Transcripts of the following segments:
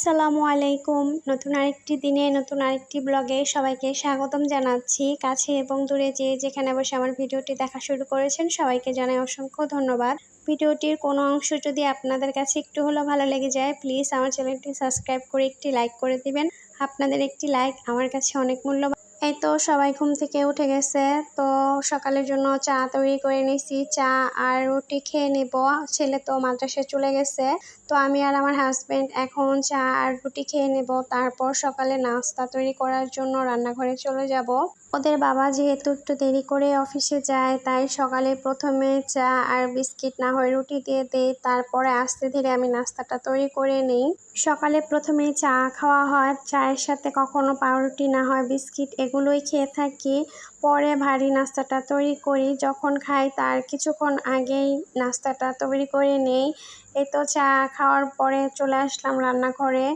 আসসালামু আলাইকুম। নতুন আরেকটি দিনে, নতুন আরেকটি ব্লগে সবাইকে স্বাগতম জানাচ্ছি। কাছে এবং দূরে যে যেখানে বসে আমার ভিডিওটি দেখা শুরু করেছেন, সবাইকে জানাই অসংখ্য ধন্যবাদ। ভিডিওটির কোনো অংশ যদি আপনাদের কাছে একটু হলেও ভালো লেগে যায়, প্লিজ আমার চ্যানেলটি সাবস্ক্রাইব করে একটি লাইক করে দিবেন। আপনাদের একটি লাইক আমার কাছে অনেক মূল্যবান। এই তো সবাই ঘুম থেকে উঠে গেছে। তো সকালের জন্য চা তৈরি করে নিছি চা আর রুটি খেয়ে নেব। ছেলে তো মাদ্রাসায় চলে গেছে। তো আমি আর আমার হাজব্যান্ড এখন চা আর রুটি খেয়ে নেব। তারপর সকালে নাস্তা তৈরি করার জন্য রান্নাঘরে চলে যাব। ওদের বাবা যেহেতু একটু দেরি করে অফিসে যায়, তাই সকালে প্রথমে চা আর বিস্কিট না হয় রুটি দিয়ে দেই। তারপরে আস্তে ধীরে আমি নাস্তাটা তৈরি করে নিই। সকালে প্রথমে চা খাওয়া হয়। চায়ের সাথে কখনো পাউরুটি না হয়, বিস্কিট এগুলোই খেয়ে থাকি, পরে ভারী নাস্তাটা তৈরি করি। যখন খাই তার কিছুক্ষণ আগেই নাস্তাটা তৈরি করে নেই। এই তো চা খাওয়ার পরে চলে আসলাম রান্নাঘরে।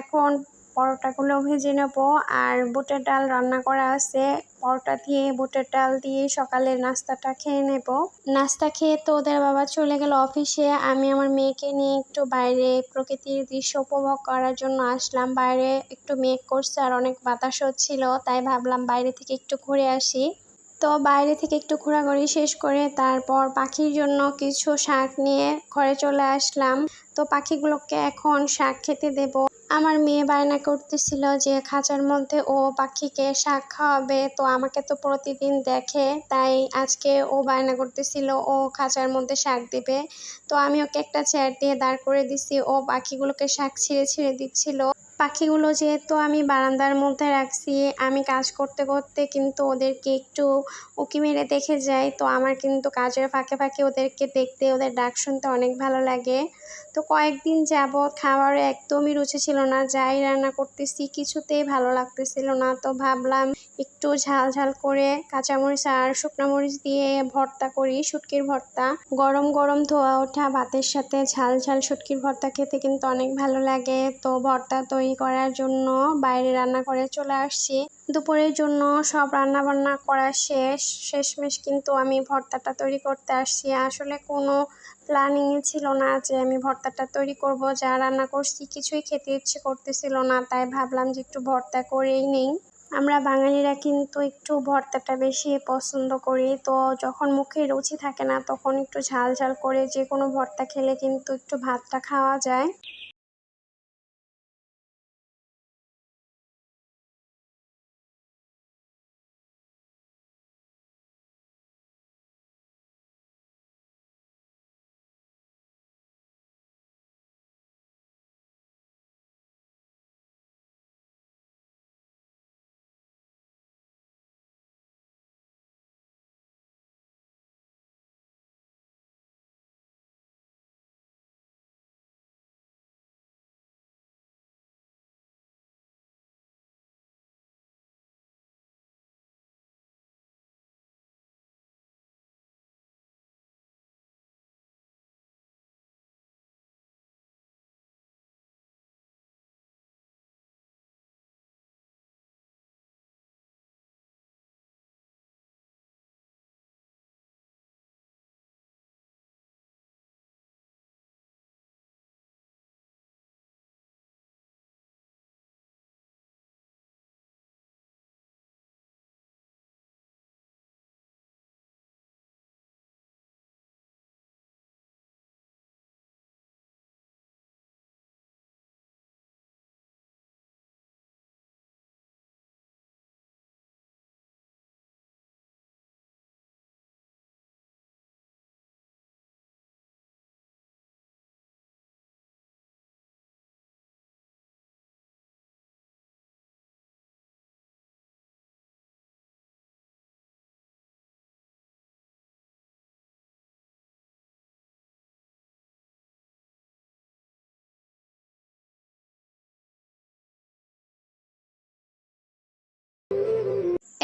এখন পরোটাগুলো ভেজে নেব। আর বুটের ডাল রান্না করা আছে। পরোটা দিয়ে, বুটের ডাল দিয়ে সকালের নাস্তাটা খেয়ে নেব। নাস্তা খেয়ে তো ওদের বাবা চলে গেল অফিসে। আমি আমার মেয়েকে নিয়ে একটু বাইরে প্রকৃতির দৃশ্য উপভোগ করার জন্য আসলাম। বাইরে একটু মেঘ করছে আর অনেক বাতাস হচ্ছিল, তাই ভাবলাম বাইরে থেকে একটু ঘুরে আসি। তো বাইরে থেকে একটু ঘোরাঘুরি শেষ করে তারপর পাখির জন্য কিছু শাক নিয়ে ঘরে চলে আসলাম। তো পাখিগুলোকে এখন শাক খেতে দেব। আমার মেয়ে বায়না করতেছিল যে খাঁচার মধ্যে ও পাখিকে শাক খাওয়াবে, তো আমাকে তো প্রতিদিন দেখে, তাই আজকে ও বায়না করতেছিল ও খাঁচার মধ্যে শাক দিবে। তো আমি ওকে একটা চেয়ার দিয়ে দাঁড় করে দিছি, ও পাখিগুলোকে শাক ছিঁড়ে ছিঁড়ে দিচ্ছিল। পাখিগুলো যেহেতু আমি বারান্দার মধ্যে রাখছি, আমি কাজ করতে করতে কিন্তু ওদেরকে একটু উঁকি মেরে দেখে যাই। তো আমার কিন্তু কাজের ফাঁকে ফাঁকে ওদেরকে দেখতে, ওদের ডাক শুনতে অনেক ভালো লাগে। তো কয়েকদিন যাবৎ খাবার একদমই রুচি ছিল না, যাই রান্না করতেছি কিছুতেই ভালো লাগতেছিল না। তো ভাবলাম একটু ঝাল ঝাল করে কাঁচামরিচ আর শুকনো মরিচ দিয়ে ভর্তা করি, শুটকির ভর্তা। গরম গরম ধোয়া ওঠা ভাতের সাথে ঝাল ঝাল শুটকির ভর্তা খেতে কিন্তু অনেক ভালো লাগে। তো ভর্তা তৈরি করার জন্য বাইরে রান্না করে চলে আসছি। দুপুরের জন্য সব রান্না বান্না করা শেষ। শেষমেশ কিন্তু আমি ভর্তাটা তৈরি করতে আসছি। আসলে কোনো প্ল্যানিংয়ে ছিল না যে আমি ভর্তাটা তৈরি করব। যা রান্না করছি কিছুই খেতে ইচ্ছে করতেছিল না, তাই ভাবলাম যে একটু ভর্তা করেই নেই। আমরা বাঙালিরা কিন্তু একটু ভর্তাটা বেশি পছন্দ করি। তো যখন মুখে রুচি থাকে না, তখন একটু ঝাল ঝাল করে যে কোনো ভর্তা খেলে কিন্তু একটু ভাতটা খাওয়া যায়।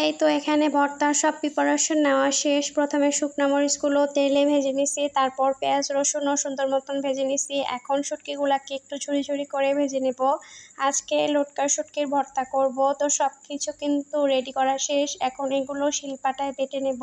এই তো এখানে ভর্তার সব প্রিপারেশন নেওয়া শেষ। প্রথমে শুকনো মরিচগুলো তেলে ভেজে নিছি, তারপর পেঁয়াজ, রসুন ও সুন্দর মতন ভেজে নিছি। এখন শুটকিগুলাকে একটু ঝুড়ি ঝুড়ি করে ভেজে নেব। আজকে লটকার শুটকির ভর্তা করব, তো সব কিছু কিন্তু রেডি করা শেষ। এখন এগুলো শিলপাটায় বেটে নেব।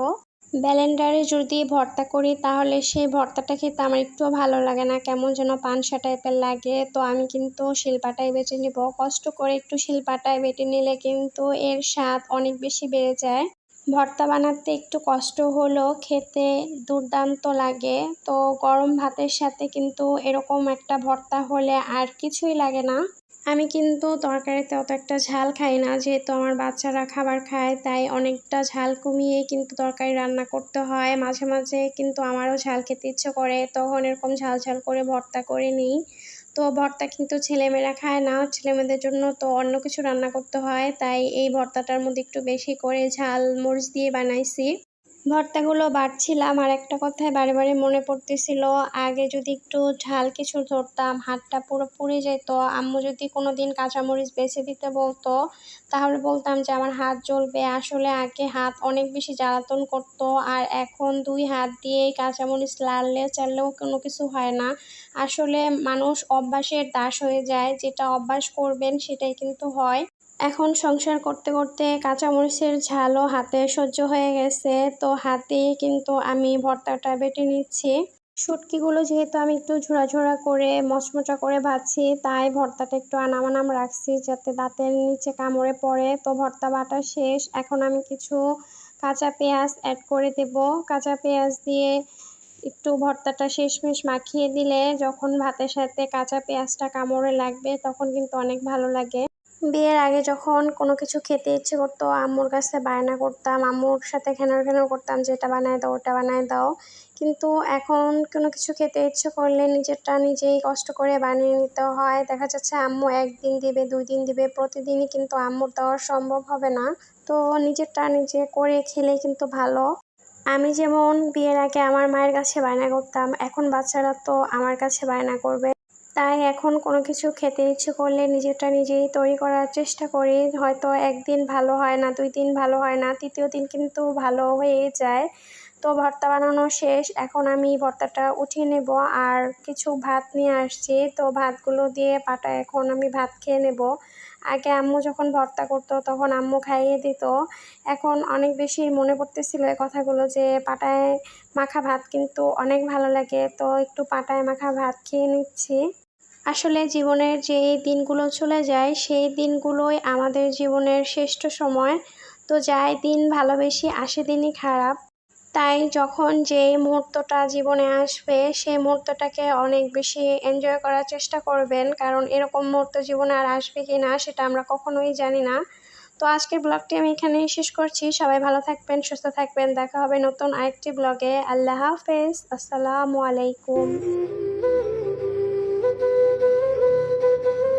ব্যালেন্ডারে যদি ভর্তা করি, তাহলে সেই ভর্তাটা খেতে আমার একটুও ভালো লাগে না। কেমন যেন পানসা টাইপের লাগে। তো আমি কিন্তু শিলপাটায় বেটে নিব। কষ্ট করে একটু শিলপাটায় বেটে নিলে কিন্তু এর স্বাদ অনেক বেশি বেড়ে যায়। ভর্তা বানাতে একটু কষ্ট হলেও খেতে দুর্দান্ত লাগে। তো গরম ভাতের সাথে কিন্তু এরকম একটা ভর্তা হলে আর কিছুই লাগে না। আমি কিন্তু তরকারিতে অত একটা ঝাল খাই না, যেহেতু আমার বাচ্চারা খাবার খায়, তাই অনেকটা ঝাল কমিয়ে কিন্তু তরকারি রান্না করতে হয়। মাঝে মাঝে কিন্তু আমারও ঝাল খেতে ইচ্ছে করে, তখন এরকম ঝাল ঝাল করে ভর্তা করে নিই। তো ভর্তা কিন্তু ছেলেমেয়েরা খায় না, ছেলেমেয়েদের জন্য তো অন্য কিছু রান্না করতে হয়, তাই এই ভর্তাটার মধ্যে একটু বেশি করে ঝাল মরিচ দিয়ে বানাইছি। ভর্তাগুলো বাড়ছিলাম। আর একটা কথায় বারে বারে মনে পড়তেছিল, আগে যদি একটু ঝাল কিছু ধরতাম, হাতটা পুরো পুড়ে যেত। আম্মু যদি কোনো দিন কাঁচামরিচ বেছে দিতে বলতো, তাহলে বলতাম যে আমার হাত জ্বলবে। আসলে আগে হাত অনেক বেশি জ্বালাতন করতো, আর এখন দুই হাত দিয়েই কাঁচামরিচ লাড়লে চাললেও কোনো কিছু হয় না। আসলে মানুষ অভ্যাসের দাস হয়ে যায়, যেটা অভ্যাস করবেন সেটাই কিন্তু হয়। এখন সংসার করতে করতে কাঁচামরিচের ঝালও হাতে সহ্য হয়ে গেছে। তো হাতে কিন্তু আমি ভর্তাটা বেটে নিচ্ছি। শুটকিগুলো যেহেতু আমি একটু ঝোড়া ঝোড়া করে, মচমচা করে ভাজছি, তাই ভর্তাটা একটু আনামানাম রাখছি যাতে দাঁতের নিচে কামড়ে পড়ে। তো ভর্তা বাটা শেষ। এখন আমি কিছু কাঁচা পেঁয়াজ অ্যাড করে দেব। কাঁচা পেঁয়াজ দিয়ে একটু ভর্তাটা শেষমেশ মাখিয়ে দিলে যখন ভাতের সাথে কাঁচা পেঁয়াজটা কামড়ে লাগবে, তখন কিন্তু অনেক ভালো লাগে। বিয়ের আগে যখন কোনো কিছু খেতে ইচ্ছে করতো, আম্মুর কাছে বায়না করতাম, আম্মুর সাথে ঘ্যানর ঘ্যানর করতাম যে এটা বানায় দাও, ওটা বানায় দাও। কিন্তু এখন কোনো কিছু খেতে ইচ্ছে করলে নিজেরটা নিজেই কষ্ট করে বানিয়ে নিতে হয়। দেখা যাচ্ছে আম্মু একদিন দিবে, দুই দিন দিবে, প্রতিদিনই কিন্তু আম্মুর দেওয়া সম্ভব হবে না। তো নিজেরটা নিজে করে খেলে কিন্তু ভালো। আমি যেমন বিয়ের আগে আমার মায়ের কাছে বায়না করতাম, এখন বাচ্চারা তো আমার কাছে বায়না করবে। তাই এখন কোনো কিছু খেতে ইচ্ছে করলে নিজেরটা নিজেই তৈরি করার চেষ্টা করি। হয়তো একদিন ভালো হয় না, দুই দিন ভালো হয় না, তৃতীয় দিন কিন্তু ভালো হয়ে যায়। তো ভর্তা বানানো শেষ, এখন আমি ভর্তাটা উঠিয়ে নেব আর কিছু ভাত নিয়ে আসছি। তো ভাতগুলো দিয়ে পাটা এখন আমি ভাত খেয়ে নেব। আগে আম্মু যখন ভর্তা করতো তখন আম্মু খাইয়ে দিত। এখন অনেক বেশি মনে পড়তেছিল এই কথাগুলো যে পাটায় মাখা ভাত কিন্তু অনেক ভালো লাগে। তো একটু পাটায় মাখা ভাত খেয়ে নিচ্ছি। আসলে জীবনের যে দিনগুলো চলে যায়, সেই দিনগুলোই আমাদের জীবনের শ্রেষ্ঠ সময়। তো যাই, দিন ভালোবেসি আসে, দিনই খারাপ। তাই যখন যে মুহূর্তটা জীবনে আসবে, সেই মুহূর্তটাকে অনেক বেশি এনজয় করার চেষ্টা করবেন। কারণ এরকম মুহূর্ত জীবনে আর আসবে কি না, সেটা আমরা কখনোই জানি না। তো আজকের ব্লগটি আমি এখানেই শেষ করছি। সবাই ভালো থাকবেন, সুস্থ থাকবেন। দেখা হবে নতুন আরেকটি ব্লগে আল্লাহ হাফেজ। আসসালামু আলাইকুম।